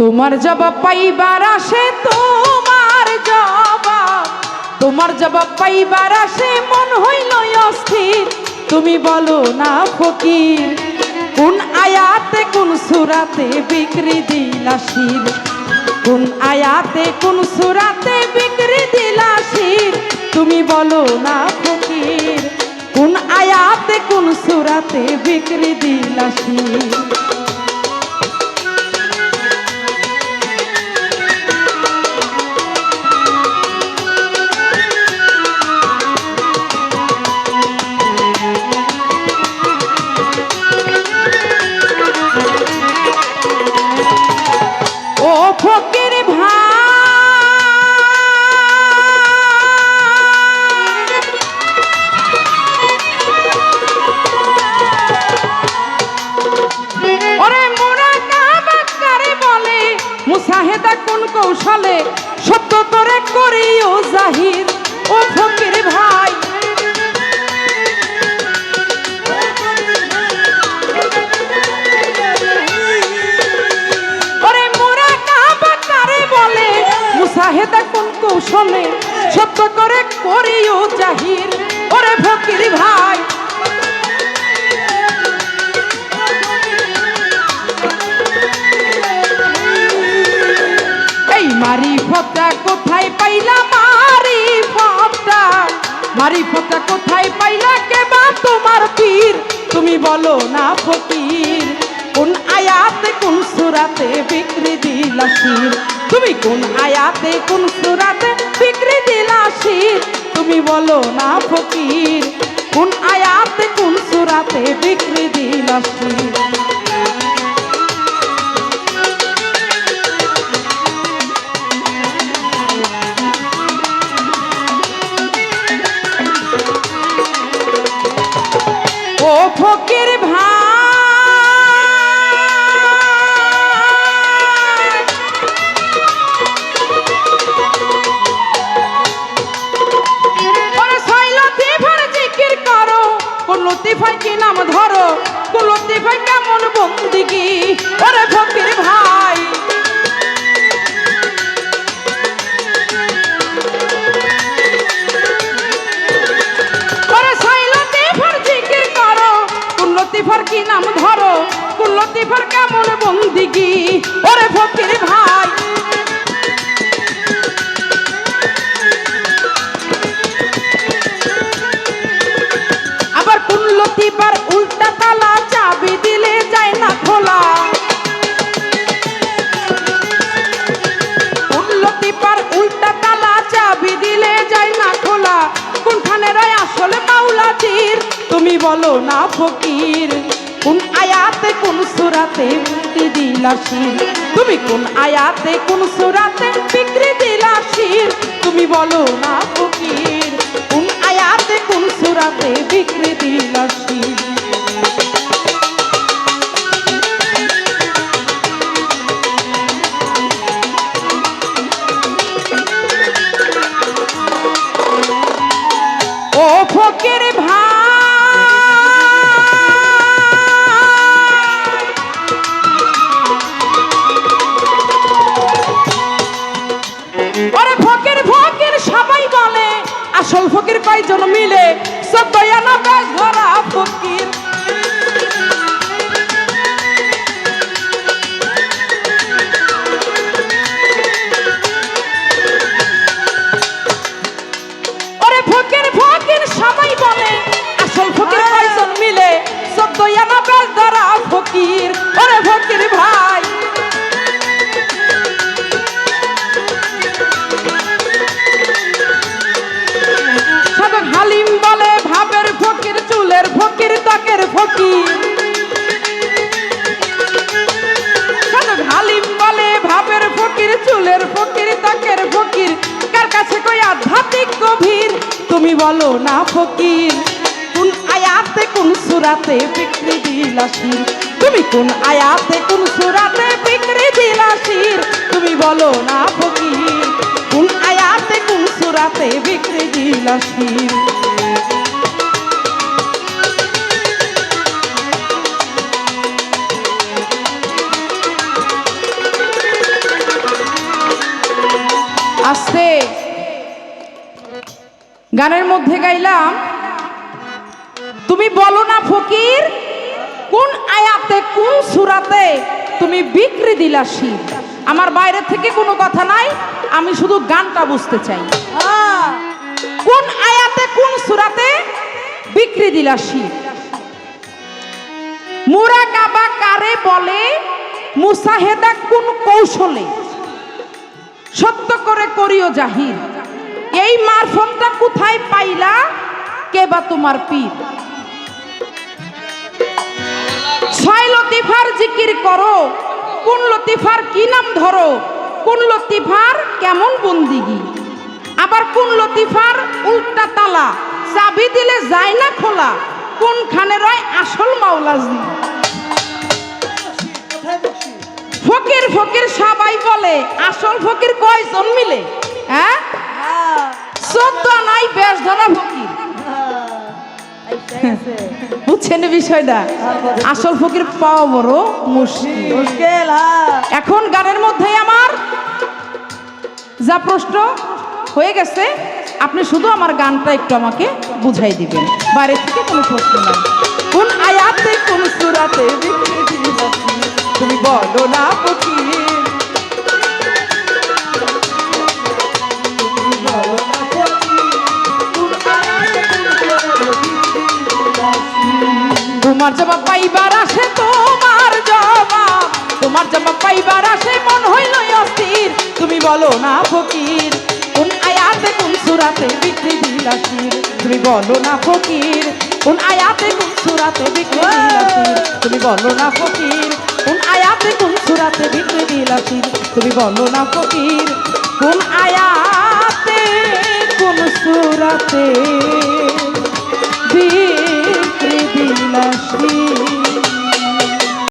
তোমার জবাব পাইবার আসে, তোমার জবাব। তোমার জবাব পাইবার আসে, মন হইল অস্থির। তুমি বলো না, ফকির, কোন আয়াতে, কোন সুরাতে বিক্রি দিলাসির কোন আয়াতে, কোন সুরাতে বিক্রি দিলাসির তুমি বলো না, ফকির, কোন আয়াতে, কোন সুরাতে বিক্রি দিলাসির মারি ফটা কোথায় পাইলা কে বা তোমার পীর? তুমি বলো না ফকির, কোন আয়াতে, কোন সুরাতে বিক্রি দিলা শির? তুমি কোন আয়াতে, কোন সুরাতে বিক্রি দিলা শির? তুমি বলো না ফকির, কোন আয়াতে, কোন সুরাতে বিক্রি দিলা শির? কোন লতিফার কি নাম ধরো কোন লতিফার কেমন বন্দিগি ওরে ফকির ভাই। কি নাম ধরো কোন লতিফার কেমন বন্দিগি ওরে বলো না ফকির, কোন আয়াতে, কোন সুরাতে মুক্তি দিলাসির তুমি কোন আয়াতে, কোন সুরাতে বিক্রি দিলাসির তুমি বলো না ফকির, কোন আয়াতে, কোন সুরাতে বিক্রি দিলাসির ও ফকির কয়জন মিলে সত্যয়ানা বলো না ফকির। কোন আয়াতে, কোন সুরাতে বিক্রি দিলাসির তুমি কোন আয়াতে, কোন সুরাতে বিক্রি দিলাসির তুমি বলো না ফকির, কোন আয়াতে, কোন সুরাতে বিক্রি দিলাসির গানের মধ্যে গাইলাম, তুমি বলো না ফকির, কোন আয়াতে, কোন সুরাতে তুমি বিক্রি দিলা শিব আমার বাইরে থেকে কোনো কথা নাই, আমি শুধু গানটা বুঝতে চাই। কোন আয়াতে, কোন সুরাতে বিক্রি দিলা শিব মুরা কাবা কারে বলে, মুসাহেদা কোন কৌশলে? সত্য করে করিও জাহির। মারফতটা কোথায় পাইলা? কে বা তোমার পীর? ছয় লতিফার জিকির করো। কোন লতিফার কি নাম ধরো? কোন লতিফার কেমন বন্দিগি? আবার কোন লতিফার উল্টা তালা? চাবি দিলে যায় না খোলা? কোনখানে রয় আসল মাওলাজি? ফকির ফকির সবাই বলে, আসল ফকির কয়জন মিলে? হ্যাঁ? বেশ ধরা ফকির। বুঝছেন বিষয়টা? আসল ফকির পাওয়া বড় মুশকিল। হ্যাঁ। এখন গানের মধ্যে আমার যা প্রশ্ন হয়ে গেছে আপনি শুধু আমার গানটা একটু আমাকে বুঝাই দিবেন। বাইরে থেকে কোনো প্রশ্ন নাই। কোন আয়াতে কোন সুরাতে তুমি বলো না ফকির। পাইবার আসে তোমার জবাব। তোমার জবাব পাইবার আসে, মন হইল অস্থির। তুমি বলো না, ফকির, কোন আয়াতে কোন সুরাতে বিক্রি দিলাসির তুমি বলো না, ফকির, কোন আয়াতে কোন সুরাতে বিক্রি দিলাসির তুমি বলো না, ফকির, কোন আয়াতে কোন সুরাতে বিক্রি দিলাসির তুমি বলো না, ফকির, কোন আয়াতে কোন সুরাতে বিক্রি